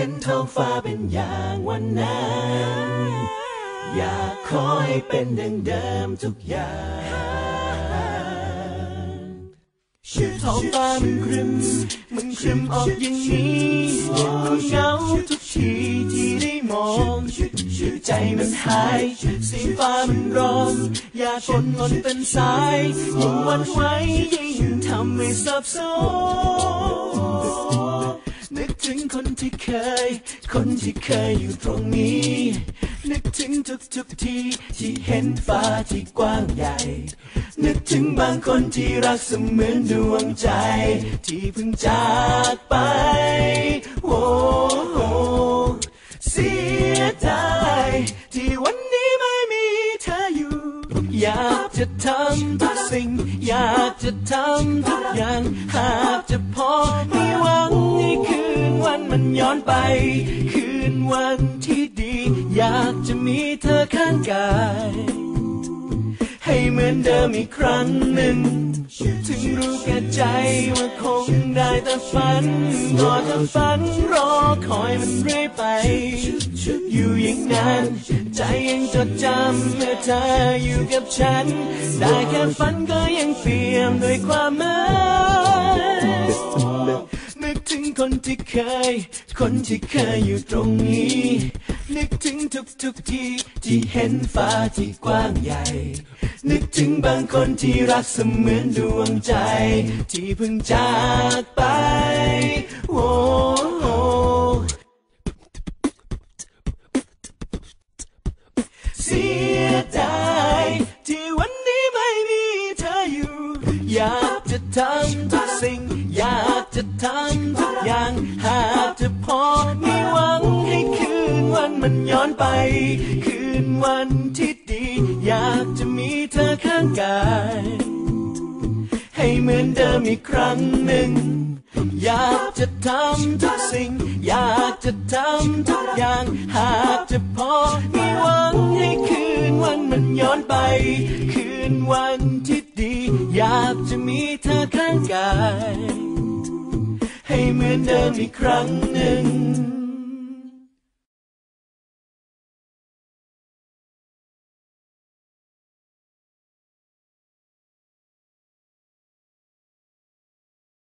เห็นท้องฟ้าเป็นอย่างวันนั้น อยากขอให้เป็นดังเดิมทุกอย่างชื่อท้องฟ้ามันครึมมันครึมออกอย่างนี้มันเหงาทุกทีที่ได้มองชื่อใจมันหายสีฟ้ามันร้องอยากฝนหล่นเป็นสายยิ่งวันไหวยิ่งทำให้สับสน คนที่เคย คนที่เคยอยู่ตรงนี้ นึกถึงทุกทุกทีที่เห็นฟ้าที่กว้างใหญ่ นึกถึงบางคนที่รักเสมือนดวงใจ ที่เพิ่งจากไป โอ้โหเสียดายที่วันนี้ไม่มีเธออยู่ อยากจะทำทุกสิ่ง อยากจะทำทุกอย่างหากจะพอมีหวังันมันย้อนไป คืนวันที่ดี อยากจะมีเธอข้างกาย ให้เหมือนเดิมอีกครั้งหนึ่ง ถึงรู้แก่ใจว่าคงได้แต่ฝัน รอแต่ฝันรอคอยมันเรื่อยไป อยู่อย่างนั้น ใจยังจดจำเมื่อเธออยู่กับฉัน ได้แค่ฝันก็ยังเปี่ยมด้วยความหมายนึกถึง คนที่เคย คนที่เคยอยู่ตรงนี้ นึกถึงทุกทุกๆทีที่เห็นฟ้าที่กว้างใหญ่ นึกถึงบางคนที่รักเสมือนดวงใจ ที่เพิ่งจากไป โอ้โหเสียดายที่วันนี้ไม่มีเธออยู่ อยากจะทำทุกสิ่ง อยากจะทำ จะพอมีหวังให้คืนวันมันย้อนไป คืนวันที่ดี อยากจะมีเธอข้างกาย ให้เหมือนเดิมอีกครั้งหนึ่ง อยากจะทำทุกสิ่ง อยากจะทำทุกอย่าง หากจะพอมีหวังให้คืนวันมันย้อนไป คืนวันที่ดี อยากจะมีเธอข้างกาย มือนเดิมอีกครั้งหนึ่ง